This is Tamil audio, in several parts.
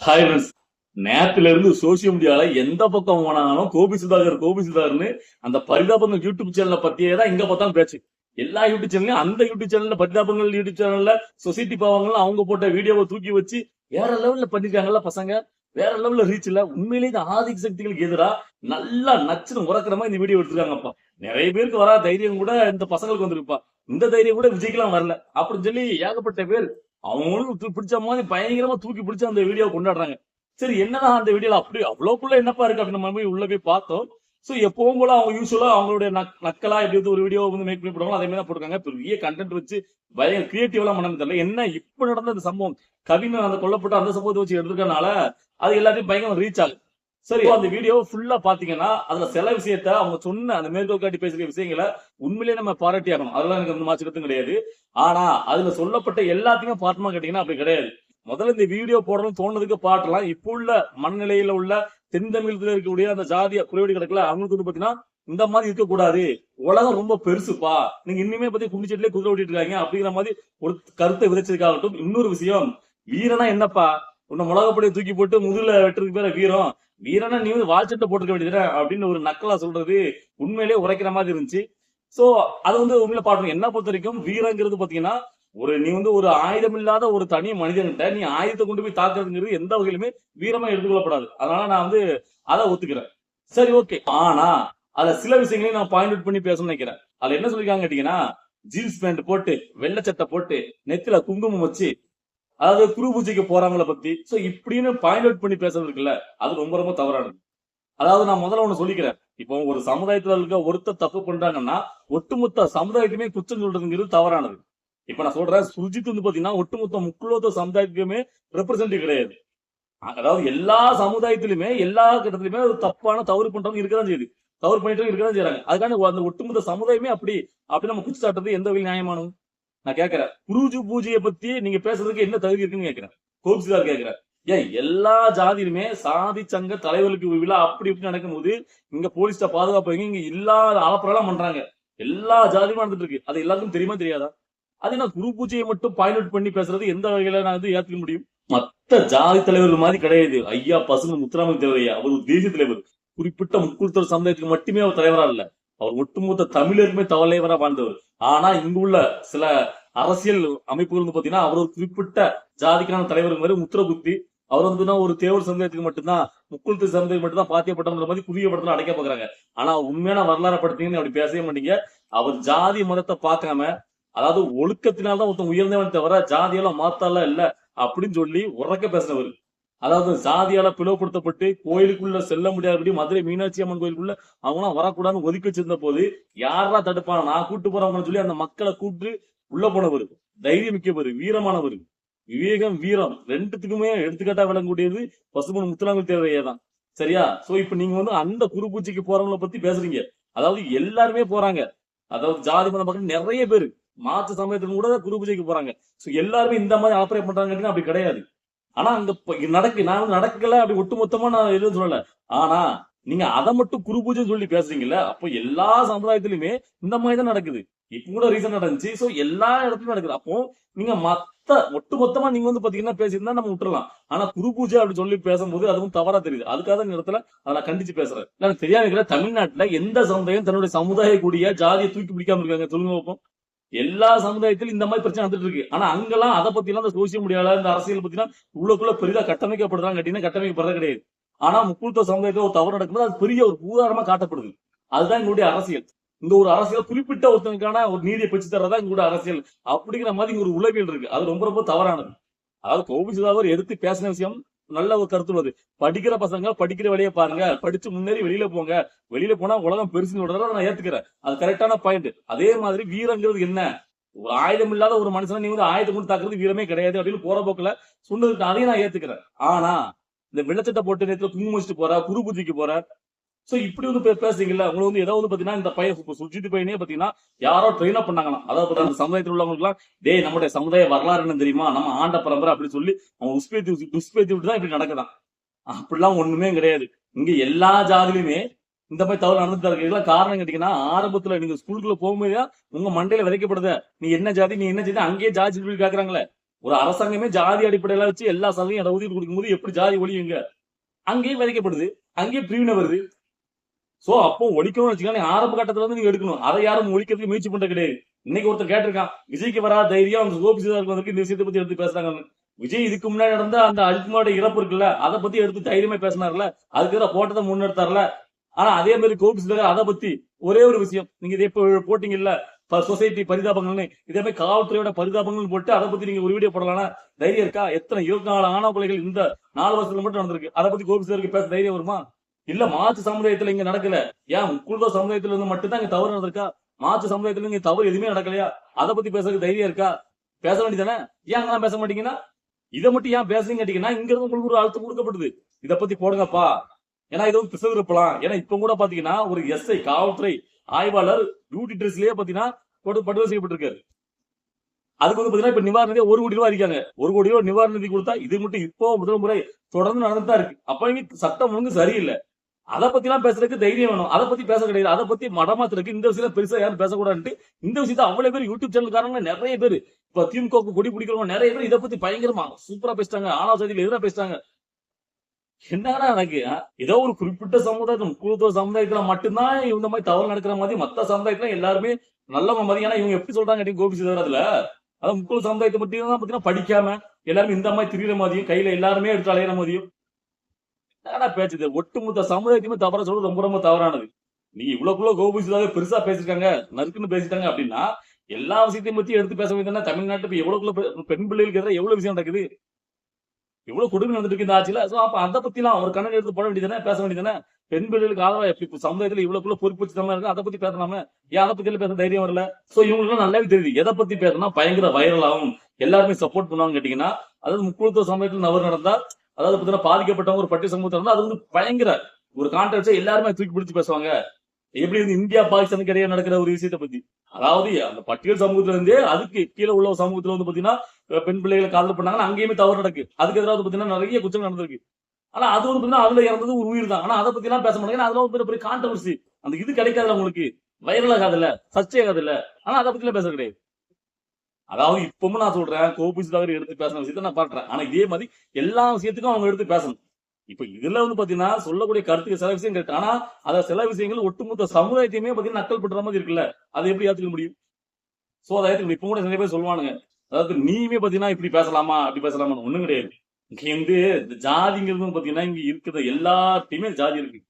ஹாய் ஃப்ரெண்ட்ஸ் நேத்துல இருந்து சோசியல் மீடியால எந்த பக்கம் போனாலும் கோபி சுதாகர் கோபி சுதாகர்னு அந்த பரிதாபங்கள் யூடியூப் சேனலை பத்தியே தான் எங்க பார்த்தாலும் பேச்சு. எல்லா யூடியூப் சேனல்லையும் அந்த யூடியூப் சேனல்ல பரிதாபங்கள் யூடியூப் சேனல்ல சொசைட்டி பாவங்கள்லாம் அவங்க போட்ட வீடியோவை தூக்கி வச்சு வேற லெவல்ல பண்ணிருக்காங்கல்ல பசங்க. வேற லெவல்ல ரீச் இல்ல. உண்மையிலேயே இந்த ஆதிக்க சக்திகளுக்கு எதிரா நல்லா நச்சுன்னு உறக்கிறமா மாதிரி இந்த வீடியோ எடுத்திருக்காங்கப்பா. நிறைய பேருக்கு வரா தைரியம் கூட இந்த பசங்களுக்கு வந்திருப்பா இந்த தைரியம் கூட விஜய்க்கெல்லாம் வரல. அப்படின்னு சொல்லி ஏகப்பட்ட பேர் அவங்களும் பிடிச்ச மாதிரி பயங்கரமா தூக்கி பிடிச்ச அந்த வீடியோ கொண்டாடுறாங்க. சரி என்னதான் அந்த வீடியோல அப்படி அவ்வளவுக்குள்ள என்னப்பா இருக்கு அப்படின்னு நம்ம போய் உள்ள போய் பார்த்தோம். சோ எப்பவும் போல அவங்க யூஸ்வலா அவங்களுடைய நக்கலா எப்படி ஒரு வீடியோ வந்து மேக் பண்ணி போடுவாங்க அதே மாதிரி தான் போட்டுருக்காங்க. பெரிய கண்டென்ட் வச்சு பயங்கர கிரியேட்டிவ்லாம் பண்ண தெரியல. என்ன இப்ப நடந்த அந்த சம்பவம்? கவிஞர் அந்த கொல்லப்பட்ட அந்த சம்பவத்தை வச்சு எடுத்துருக்கனால அது எல்லாத்தையும் பயங்கரம் ரீச் ஆகுது. சரி. அந்த வீடியோ ஃபுல்லா பாத்தீங்கன்னா அதுல சில விஷயத்த அவங்க சொன்ன அந்த மேற்கோள் காட்டி பேசுற விஷயங்களை உண்மையிலேயே நம்ம பாராட்டி ஆகணும். அதெல்லாம் எனக்கு வந்து கிடையாது. ஆனா அதுல சொல்லப்பட்ட எல்லாத்தையுமே பாட்டுமா கேட்டீங்கன்னா அப்படி கிடையாது. முதல்ல இந்த வீடியோ போடணும் தோணுதுக்கு பாட்டலாம் இப்போ உள்ள மனநிலையில உள்ள தென் தமிழத்துல இருக்கக்கூடிய அந்த ஜாதிய குறைவடி கிடக்கல அவங்களுக்கு வந்து பாத்தீங்கன்னா இந்த மாதிரி இருக்கக்கூடாது. உலகம் ரொம்ப பெருசுப்பா. நீங்க இன்னுமே பத்தி குண்டிச்சட்டிலே குதிரை ஓட்டிட்டு இருக்காங்க அப்படிங்கிற மாதிரி ஒரு கருத்தை விதைச்சதுக்காகட்டும் இன்னொரு விஷயம் வீரனா என்னப்பா? உன்னை மிளகப்படியை தூக்கி போட்டு முதுகுல வெட்டுறதுக்கு பேர வீரம். வீரனா நீ வந்து வாழ்ச்சட்டை போட்டுக்க வேண்டியது அப்படின்னு ஒரு நக்கலா சொல்றது உண்மையிலேயே உரைக்கிற மாதிரி இருந்துச்சு. சோ அது வந்து உண்மையில பாக்கணும் என்ன பொறுத்த வரைக்கும் வீரங்கிறது பாத்தீங்கன்னா ஒரு நீ வந்து ஒரு ஆயுதம் இல்லாத ஒரு தனி மனிதன்கிட்ட நீ ஆயுதத்தை கொண்டு போய் தாக்குறதுங்கிறது எந்த வகையிலுமே வீரமா எடுத்துக்கொள்ளப்படாது. அதனால நான் வந்து அதை ஒத்துக்கிறேன். சரி ஓகே ஆனா அதுல சில விஷயங்களையும் நான் பாயிண்ட் அவுட் பண்ணி பேசணும்னு நினைக்கிறேன். அதுல என்ன சொல்லிருக்காங்க கேட்டீங்கன்னா ஜீன்ஸ் பேண்ட் போட்டு வெள்ளை சட்டை போட்டு நெத்தில குங்குமம் வச்சு அதாவது குரு பூஜைக்கு போறவங்கள பத்தி. சோ இப்படின்னு பாயிண்ட் அவுட் பண்ணி பேசுறது இருக்குல்ல அது ரொம்ப ரொம்ப தவறானது. அதாவது நான் முதல்ல ஒண்ணு சொல்லிக்கிறேன். இப்போ ஒரு சமுதாயத்துல இருக்க ஒருத்தர் தப்பு பண்றாங்கன்னா ஒட்டுமொத்த சமுதாயத்துமே குற்றம் சொல்றதுங்கிறது தவறானது. இப்ப நான் சொல்றேன் சுஜித் வந்து பாத்தீங்கன்னா ஒட்டுமொத்த முக்குலோத்த சமுதாயத்துக்குமே ரெப்ரசன்டேட்டிவ் கிடையாது. அதாவது எல்லா சமுதாயத்திலுமே எல்லா கட்டத்திலுமே ஒரு தப்பான தவறு பண்றவங்க இருக்கதான் செய்யுது. தவறு பண்ணிட்டு இருக்கதான் செய்யறாங்க அதுக்கான அந்த ஒட்டுமொத்த சமுதாயமே அப்படி அப்படி நம்ம குச்சி சாட்டுறது எந்த வகையில் நியாயமானது? நான் கேட்கிறேன் குருஜு பூஜையை பத்தி நீங்க பேசுறதுக்கு என்ன தகுதி இருக்குன்னு கேட்கிறேன் கோபிசிதார் கேட்கிறேன் ஏன் எல்லா ஜாதியிலுமே சாதி சங்க தலைவர்களுக்கு விழா அப்படி இப்படி நடக்கும்போது இங்க போலீஸ்ட பாதுகாப்பு இங்க இல்லாத அலப்பறெல்லாம் பண்றாங்க. எல்லா ஜாதியும் நடந்துட்டு இருக்கு. அது எல்லாருக்கும் தெரியுமா தெரியாதா? அது நான் குரு பூஜையை மட்டும் பாயிண்ட் அவுட் பண்ணி பேசுறது எந்த வகையில நான் வந்து ஏத்துக்க முடியும்? மத்த ஜாதி தலைவர்கள் மாதிரி கிடையாது. ஐயா பசுங்க முத்துராமலிங்க தேவர் ஐயா அவர் ஒரு தேசிய தலைவர். குறிப்பிட்ட முக்குழுத்தர் சமுதாயத்துக்கு மட்டுமே அவர் தலைவரா இல்ல. அவர் ஒட்டுமொத்த தமிழருமே தலைவரா வாழ்ந்தவர். ஆனா இங்குள்ள சில அரசியல் அமைப்புகள் வந்து பாத்தீங்கன்னா அவர் ஒரு குறிப்பிட்ட ஜாதிக்கான தலைவர் மாதிரி முத்திர குத்தி அவர் வந்து ஒரு தேவர் சமுதாயத்துக்கு மட்டும்தான் முக்குழுத்து சமுதாயம் மட்டும்தான் பாத்தியப்பட்டன்ற மாதிரி புதிய படத்துல அடைக்க பாக்குறாங்க. ஆனா உண்மையான வரலாறு படுத்தீங்கன்னு அப்படி பேசவே மாட்டீங்க. அவர் ஜாதி மதத்தை பார்க்காம அதாவது ஒழுக்கத்தினால்தான் ஒருத்தன் உயர்ந்தவன் தவிர ஜாதியெல்லாம் மாத்தால இல்ல அப்படின்னு சொல்லி உறக்க பேசினவர். அதாவது ஜாதியால பிளவுபடுத்தப்பட்டு கோயிலுக்குள்ள செல்ல முடியாதபடி மதுரை மீனாட்சி அம்மன் கோயிலுக்குள்ள அவங்களாம் வரக்கூடாதுன்னு ஒதுக்கி வச்சிருந்த போது யாரா தடுப்பான? நான் கூட்டு போறவங்கன்னு சொல்லி அந்த மக்களை கூட்டு உள்ள போனவர். தைரியம் மிக்கவர் வீரமானவர். விவேகம் வீரம். ரெண்டுத்துக்குமே எடுத்துக்காட்டா விளங்கக்கூடியது பசுமன் முத்துலாங்கல் தேவையே தான். சரியா? சோ இப்ப நீங்க வந்து அந்த குரு பூஜைக்கு போறவங்கள பத்தி பேசுறீங்க. அதாவது எல்லாருமே போறாங்க. அதாவது ஜாதி மதம் பக்கம் நிறைய பேர். மாற்று சமயத்துல கூட குரு பூஜைக்கு போறாங்க. சோ எல்லாருமே இந்த மாதிரி ஆப்ரேட் பண்றாங்க அப்படி கிடையாது. ஆனா அங்க இப்ப நடக்கு நான் வந்து நடக்கல அப்படி ஒட்டுமொத்தமா நான் எதுவும் சொல்லல. ஆனா நீங்க அதை மட்டும் குரு பூஜை சொல்லி பேசுறீங்கல்ல அப்போ எல்லா சமுதாயத்திலுமே இந்த மாதிரி தான் நடக்குது. இப்ப கூட ரீசன் நடந்துச்சு. சோ எல்லா இடத்துலயும் நடக்குது. அப்போ நீங்க மத்த ஒட்டுமொத்தமா நீங்க வந்து பாத்தீங்கன்னா பேசியிருந்தா நம்ம விட்டுறலாம். ஆனா குரு பூஜை அப்படி சொல்லி பேசும்போது அதுவும் தவறா தெரியுது. அதுக்காக தான் இந்த இடத்துல அதை நான் கண்டிச்சு பேசுறேன். நான் எனக்கு தெரியாம இருக்கிற தமிழ்நாட்டுல எந்த சமுதாயம் தன்னுடைய சமுதாய கூடிய ஜாதியை தூக்கி பிடிக்காம இருக்காங்க? சொல்லுங்க பார்ப்போம் எல்லா சமுதாயத்திலும் இந்த மாதிரி பிரச்சனை வந்துட்டு இருக்கு. ஆனா அங்கெல்லாம் அதை பத்தி எல்லாம் இந்த சோசியல் மீடியால இந்த அரசியல் பத்தி எல்லாம் உள்ளக்குள்ள பெரிதா கட்டமைக்கப்படுறாங்க கேட்டீங்கன்னா கட்டமைக்கப்படுறது கிடையாது. ஆனா முக்குழுத்த சமுதாயத்துல ஒரு தவறு நடக்கும்போது அது பெரிய ஒரு பூதாரமா காட்டப்படுது. அதுதான் எங்களுடைய அரசியல். இந்த ஒரு அரசியல் குறிப்பிட்ட ஒருத்தனுக்கான ஒரு நீதியை பெற்று தர்றதா எங்களுடைய அரசியல். அப்படிங்கிற மாதிரி இங்க ஒரு உளவியல் இருக்கு. அது ரொம்ப ரொம்ப தவறானது. அதாவது கோபி சுதாகர் எடுத்து பேசின விஷயம் நல்ல ஒரு கருத்து உள்ளது படிக்கிற பசங்க படிக்கிற வழியை பாருங்க. படிச்சு முன்னேறி வெளியில போங்க. வெளியில போனா உலகம் பெருசுன்னு விடுறத நான் ஏத்துக்கிறேன். அது கரெக்டான பாயிண்ட் அதே மாதிரி வீரங்கிறது என்ன? ஆயுதம் இல்லாத ஒரு மனுஷனை நீ வந்து ஆயுதம் கொண்டு தாக்குறது வீரமே கிடையாது அப்படின்னு போற போக்குல சொன்னதுக்கு அதையும் நான் ஏத்துக்கிறேன். ஆனா இந்த வெள்ளச்சட்டை போட்டு நேரத்துல குங்குமம் போற குரு பூஜைக்கு போற சோ இப்படி வந்து பேசுறீங்கல்ல உங்களுக்கு வந்து ஏதாவது வந்து பாத்தீங்கன்னா இந்த பையன் சுஜித் பையனே பாத்தீங்கன்னா யாரோ ட்ரெயின் அப் பண்ணாங்களாம். அதாவது அந்த சமுதாயத்தில் உள்ளவங்களுக்கு எல்லாம் டேய் நம்முடைய சமுதாய வரலாறு என்ன தெரியுமா? நம்ம ஆண்ட பரம்பரை அப்படின்னு சொல்லி அவன் உஸ்பேத்தி உஸ்பேத்தி விட்டு தான் இப்படி நடக்குதான். அப்படிலாம் ஒண்ணுமே கிடையாது. இங்க எல்லா ஜாதியிலுமே இந்த மாதிரி தவறு நடந்துட்டு இருக்கு. இதெல்லாம் காரணம் கேட்டீங்கன்னா ஆரம்பத்துல நீங்க ஸ்கூலுக்குள்ள போகும்போது உங்க மண்டையில விதைக்கப்படுத. நீ என்ன ஜாதி நீ என்ன ஜாதி அங்கேயே ஜாதி சொல்லி கேக்குறாங்களே. ஒரு அரசாங்கமே ஜாதி அடிப்படையில வச்சு எல்லா சலுகையும் இட ஒதுக்கீடு கொடுக்கும்போது எப்படி ஜாதி ஒழியுங்க? அங்கேயும் விதைக்கப்படுது. அங்கேயும் பிரிவினை வருது. சோ அப்போ ஒழிக்கணும்னு வச்சுக்கோங்க ஆரம்ப கட்டத்துல இருந்து நீங்க எடுக்கணும். அதை யாரும் ஒழிக்கிறதுக்கு முயற்சி பண்ண கிடையாது. இன்னைக்கு ஒருத்தர் கேட்டிருக்கான் விஜய்க்கு வராத தைரியம் அவங்க கோபி சிதாருக்கு வந்திருக்கு இந்த விஷயத்தை பத்தி எடுத்து பேசுறாங்க விஜய் இதுக்கு முன்னாடி நடந்த அந்த அஜித்குமாரோட இறப்பு இருக்குல்ல அதை பத்தி எடுத்து தைரியமா பேசினார்ல அதுக்கு போட்டதை முன்னெடுத்தார்ல. ஆனா அதே மாதிரி கோபி சிதார் அதை பத்தி ஒரே ஒரு விஷயம். நீங்க இதே இப்போ போட்டீங்க இல்ல சொசைட்டி பரிதாபங்கள்னு. இதே மாதிரி காவல்துறையோட பரிதாபங்கள்னு போட்டு அதை பத்தி நீங்க ஒரு வீடியோ போடலாம்னா தைரியம் இருக்கா? எத்தனை இருபத்தி நாலு ஆணவ கொலைகள் இந்த நாலு வருஷத்துல மட்டும் நடந்திருக்கு. அதை பத்தி கோபி சிதாருக்கு பேச தைரியம் வருமா? இல்ல மாற்று சமுதாயத்துல இங்க நடக்கல. ஏன் குழுவ சமுதாயத்துல இருந்து மட்டும்தான் இங்க தவறு நடந்திருக்கா? மாற்று சமுதாயத்துல இங்க தவறு எதுவுமே நடக்கலையா? அதை பத்தி பேசுறதுக்கு தைரியம் இருக்கா? பேச வேண்டியதானே ஏன் அங்கெல்லாம் பேச மாட்டீங்கன்னா? இதை மட்டும் ஏன் பேசுறீங்க கேட்டீங்கன்னா இங்க இருந்து உங்களுக்கு ஒரு அழுத்தம் கொடுக்கப்படுது. இத பத்தி போடுங்கப்பா. ஏன்னா இது வந்து பிசகு இருப்பலாம் ஏன்னா இப்ப கூட பாத்தீங்கன்னா ஒரு எஸ்ஐ காவல்துறை ஆய்வாளர் டியூட்டி ட்ரெஸ்லயே பாத்தீங்கன்னா போட்டு படுகொலை செய்யப்பட்டிருக்காரு. அதுக்கு வந்து பாத்தீங்கன்னா இப்ப நிவாரண நிதி ஒரு கோடி ரூபாய் இருக்காங்க ஒரு கோடி ரூபாய் நிவாரண நிதி கொடுத்தா இது மட்டும் இப்போ முதல் முறை தொடர்ந்து நடந்துதான் இருக்கு. அப்ப சட்டம் ஒழுங்கு சரியில்லை. அதை பத்திலாம் பேசுறதுக்கு தைரியம் வேணும். அதை பத்தி பேச கிடையாது. அதை பத்தி மடமாத்திருக்கு. இந்த விஷயத்துல பெருசா யாரும் பேசக்கூடாதுன்ட்டு இந்த விஷயத்த அவ்வளவு பேர் யூடியூப் சேனல்காரங்க நிறைய பேர். இப்ப திமுக கொடி பிடிக்கிறவங்க நிறைய பேர் இதை பத்தி பயங்கரமா சூப்பரா பேசிட்டாங்க. ஆனா சதியில் எதிராக பேசிட்டாங்க. என்னடா எனக்கு ஏதோ ஒரு குறிப்பிட்ட சமுதாயத்தில் குழுத்துவ சமுதாயத்துல மட்டும்தான் இந்த மாதிரி தவறு நடக்கிற மாதிரி மத்த சமுதாயத்துல எல்லாருமே நல்லவங்க மாதிரி. ஏன்னா இவங்க எப்படி சொல்றாங்க கோபி சிதர் அதுல? அதான் முக்கிய சமுதாயத்தை பத்தி தான் பாத்தீங்கன்னா படிக்காம எல்லாருமே இந்த மாதிரி திரியிற மாதிரியும் கையில எல்லாருமே எடுத்து அலையிற மாதிரியும் என்ன பேச்சு ஒட்டுமொத்த சமுதாயத்தையுமே தவற சொல்றது ரொம்ப ரொம்ப தவறானது. நீ இவ்வளவுக்குள்ள கோபிசிதாவே பெருசா பேசிருக்காங்க நறுக்குன்னு பேசிட்டாங்க அப்படின்னா எல்லா விஷயத்தையும் பத்தி எடுத்து பேச வேண்டியதானே தமிழ்நாட்டு எவ்வளவுக்குள்ள பெண் பிள்ளைகளுக்கு எதிராக எவ்வளவு விஷயம் நடக்குது? எவ்வளவு கொடுமை நடந்துட்டு இருக்கு இந்த ஆட்சியில? சோ அப்ப அதை பத்தி எல்லாம் ஒரு கண்ணன் எடுத்து போட வேண்டியதானே பேச வேண்டியதானே பெண் பிள்ளைகளுக்கு ஆதரவா எப்படி இப்ப சமுதாயத்துல இவ்வளவுக்குள்ள பொறுப்பு தம்மா இருக்கு? அதை பத்தி பேசலாம? ஏன் அதை பத்தி பேச தைரியம் வரல? சோ இவங்களுக்கு நல்லாவே தெரியுது. எதை பத்தி பேசினா பயங்கர வைரல் ஆகும். எல்லாருமே சப்போர்ட் பண்ணுவாங்க கேட்டீங்கன்னா அதாவது முக்கியத்துவ சமயத்துல நபர் நடந்தா அதாவது பாத்தீங்கன்னா பாதிக்கப்பட்டவங்க ஒரு பட்டி சமூகத்துல இருந்தா அது வந்து பயங்கர ஒரு கான்ட்ராக்ட் எல்லாருமே தூக்கி பிடிச்சு பேசுவாங்க. எப்படி வந்து இந்தியா பாகிஸ்தானுக்கு இடையே நடக்கிற ஒரு விஷயத்த பத்தி. அதாவது அந்த பட்டியல் சமூகத்துல இருந்தே அதுக்கு கீழே உள்ள சமூகத்துல வந்து பாத்தீங்கன்னா பெண் பிள்ளைகளை காதல் பண்ணாங்கன்னா அங்கேயுமே தவறு நடக்கு. அதுக்கு எதிராக பாத்தீங்கன்னா நிறைய குற்றம் நடந்திருக்கு. ஆனா அது வந்து பாத்தீங்கன்னா அதுல இறந்தது ஒரு உயிர் தான். ஆனா அதை பத்தி எல்லாம் பேச மாட்டாங்க. ஏன்னா அதுல ஒரு பெரிய கான்ட்ரவர்சி அந்த இது கிடைக்காதுல உங்களுக்கு. வைரல் ஆகாதுல்ல. சர்ச்சை ஆகாதுல்ல. ஆனா அதை பத்தி எல்லாம் பேச கிடையாது. அதாவது இப்பவும் நான் சொல்றேன் கோபி சுதாகர் எடுத்து பேசின விஷயத்த நான் பாட்டுறேன் ஆனா இதே மாதிரி எல்லா விஷயத்துக்கும் அவங்க எடுத்து பேசணும். இப்ப இதுல வந்து பாத்தீங்கன்னா சொல்லக்கூடிய கருத்துக்கு சில விஷயம் கரெக்ட். ஆனா அத சில விஷயங்கள் ஒட்டுமொத்த சமுதாயத்தையுமே பாத்தீங்கன்னா நக்கல் பண்ற மாதிரி இருக்குல்ல. அதை எப்படி ஏத்துக்க முடியும்? சோ அதை ஏத்துக்க இப்ப கூட நிறைய பேர் சொல்லுவானுங்க அதாவது நீயுமே பாத்தீங்கன்னா இப்படி பேசலாமா அப்படி பேசலாமா ஒண்ணும் கிடையாது. இங்க வந்து இந்த ஜாதிங்கிறது பாத்தீங்கன்னா இங்க இருக்கிற எல்லாத்தையுமே ஜாதி இருக்கு.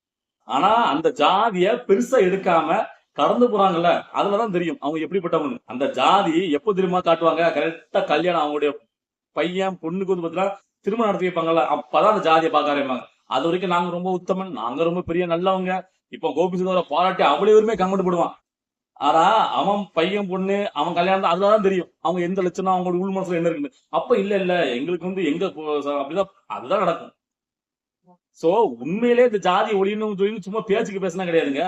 ஆனா அந்த ஜாதிய பெருசா எடுக்காம கடந்து போறாங்கல்ல அதுலதான் தெரியும் அவங்க எப்படிப்பட்டவங்க அந்த ஜாதி எப்போ தெரியுமா காட்டுவாங்க? கரெக்டா கல்யாணம் அவங்களுடைய பையன் பொண்ணுக்கு வந்து பாத்தீங்கன்னா திருமணம் நடத்தி வைப்பாங்கல்ல அப்பதான் அந்த ஜாதியை பார்க்க ஆரம்பிப்பாங்க. அது வரைக்கும் நாங்க ரொம்ப உத்தமன் நாங்க ரொம்ப பெரிய நல்லவங்க. இப்ப கோபி பாராட்டி அவ்வளவு பேருமே கமெண்ட் போடுவான். ஆனா அவன் பையன் பொண்ணு அவன் கல்யாணம் அதுலதான் தெரியும் அவங்க எந்த லட்சணம் அவங்களோட உள் மனசுல என்ன இருக்குன்னு. அப்ப இல்ல இல்ல எங்களுக்கு வந்து எங்க அப்படிதான் அதுதான் நடக்கும். சோ உண்மையிலே இந்த ஜாதி ஒளின்னு சொல்லி சும்மா பேச்சுக்கு பேசினா கிடையாதுங்க.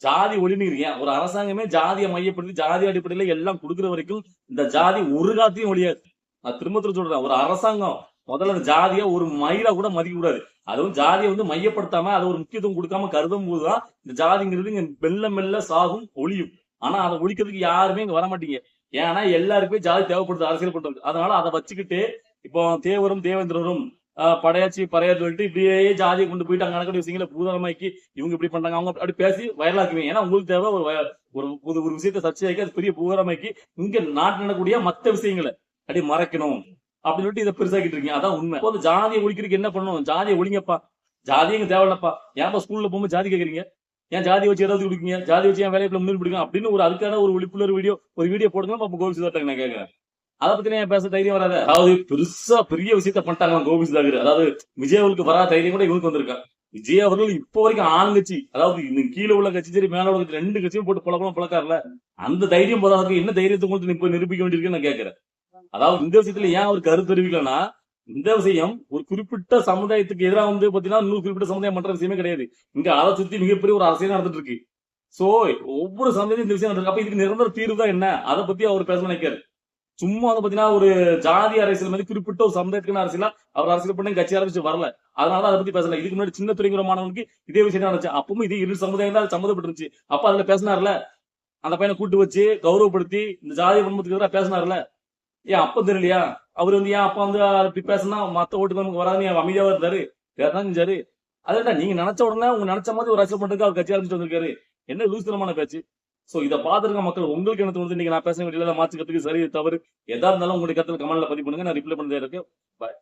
ஜாதி ஒளினுங்கிறீங்க ஒரு அரசாங்கமே ஜாதியை மையப்படுத்தி ஜாதி அடிப்படையில எல்லாம் கொடுக்குற வரைக்கும் இந்த ஜாதி ஒரு காத்தையும் ஒழியாது நான் திரும்ப திரும்ப சொல்றேன் ஒரு அரசாங்கம் முதல்ல அந்த ஜாதியை ஒரு மயிலா கூட மதிக்க கூடாது. அதுவும் ஜாதியை வந்து மையப்படுத்தாம அதை ஒரு முக்கியத்துவம் கொடுக்காம கருதும் போதுதான் இந்த ஜாதிங்கிறது இங்க மெல்ல மெல்ல சாகும் ஒளியும். ஆனா அதை ஒழிக்கிறதுக்கு யாருமே இங்க வர மாட்டீங்க ஏன்னா எல்லாருக்குமே ஜாதி தேவைப்படுது அரசியல் பண்றது அதனால அதை வச்சுக்கிட்டு இப்போ தேவரும் தேவேந்திரரும் படையாச்சி பறையாச்சு சொல்லிட்டு இப்படியே ஜாதியை கொண்டு போயிட்டு அங்க நடக்கிற விஷயங்களை பூதாரமாக்கி இவங்க இப்படி பண்றாங்க. அவங்க அப்படி பேசி வைரலாக்குவீங்க ஏன்னா உங்களுக்கு தேவை ஒரு வய- ஒரு ஒரு ஒரு விஷயத்தை சர்ச்சையாக்கி அது பெரிய பூதாரமாக்கி இங்க நாட்டு நடக்கக்கூடிய மத்த விஷயங்களை அப்படி மறைக்கணும் அப்படின்னு சொல்லிட்டு இதை பெருசாக்கிட்டு இருக்கீங்க. அதான் உண்மை. இப்போ அந்த ஜாதியை ஒழிக்கிறதுக்கு என்ன பண்ணணும்? ஜாதியை ஒழிங்கப்பா. ஜாதியும் இங்க தேவையில்லப்பா. ஏன்ப்பா ஸ்கூல்ல போகும்போது ஜாதி கேக்குறீங்க? ஏன் ஜாதி வச்சு ஏதாவது கொடுக்குங்க ஜாதி வச்சு ஏன் வேலையை முன்னேறி பிடிக்கும்? அப்படின்னு ஒரு அதுக்கான ஒரு விழிப்புணர்வு வீடியோ ஒரு வீடியோ போடுங்க. பாப்பா கோவில் சுதாட்டாங்க நான் கேட்கறேன் அதை பத்தி நான் பேச தைரியம் வராது. அதாவது பெருசா பெரிய விஷயத்த பண்ணிட்டாங்க கோபி சுதாகர். அதாவது விஜய் அவர்களுக்கு வராத தைரியம் கூட இவருக்கு வந்திருக்கா. விஜய் அவர்கள் இப்போ வரைக்கும் ஆளுங்கட்சி அதாவது இந்த கீழே உள்ள கட்சி சரி மேல உள்ள கட்சி ரெண்டு கட்சியும் போட்டு பழக்கம் பழக்காருல. அந்த தைரியம் போதாதுக்கு என்ன தைரியத்தை உங்களுக்கு இப்ப நிரூபிக்க வேண்டியிருக்குன்னு நான் கேட்கிறேன். அதாவது இந்த விஷயத்துல ஏன் அவர் கருத்து தெரிவிக்கலன்னா இந்த விஷயம் ஒரு குறிப்பிட்ட சமுதாயத்துக்கு எதிராக வந்து பாத்தீங்கன்னா இன்னொரு குறிப்பிட்ட சமுதாயம் பண்ற விஷயமே கிடையாது. இங்க அதை சுத்தி மிகப்பெரிய ஒரு அரசியல் நடந்துட்டு இருக்கு. சோ ஒவ்வொரு சமுதாயத்தையும் இந்த விஷயம் நடந்திருக்கு. அப்ப இதுக்கு நிரந்தர தீர்வு தான் என்ன? அதை பத்தி அவர் பேச நினைக்காரு சும்மா வந்து பாத்தீங்கன்னா ஒரு ஜாதி அரசியல் மாதிரி குறிப்பிட்ட ஒரு சமுதாயத்துக்கு அரசியலா அவர் அரசியல் பண்ணி கட்சி ஆரம்பிச்சு வரல. அதனால அதை பத்தி பேசல. இதுக்கு முன்னாடி சின்ன துறைங்கிற மாணவனுக்கு இதே விஷயம் நடந்துச்சு. அப்பவும் இது இரு சமுதாயம் தான் சம்மந்தப்பட்டிருந்துச்சு. அப்ப அதுல பேசினார்ல அந்த பையனை கூட்டு வச்சு கௌரவப்படுத்தி இந்த ஜாதி குடும்பத்துக்கு எதிராக பேசினார்ல. ஏன் அப்ப தெரியலையா அவர் வந்து ஏன் அப்பா வந்து அப்படி பேசினா மத்த ஓட்டு நமக்கு வராதுன்னு ஏன் அமைதியாவா இருந்தாரு? வேறதான் செஞ்சாரு? அதான் நீங்க நினைச்ச உடனே உங்க நினைச்ச மாதிரி ஒரு அரசியல் பண்றதுக்கு அவர் கட்சி ஆரம்பிச்சு வந்திருக்காரு. என்ன லூசுத்தனமான பேச்சு. சோ இத பாத்துருக்க மக்கள் உங்களுக்கு என்ன தோணுது? நீங்க நான் பேச வேண்டியதுல மாற்றுக்கிறதுக்கு சரி தவறு. எதா இருந்தாலும் உங்களுடைய கருத்துல கமெண்ட்ல பதிவு பண்ணுங்க. நான் ரிப்ளை பண்ணிட்டே இருக்கேன்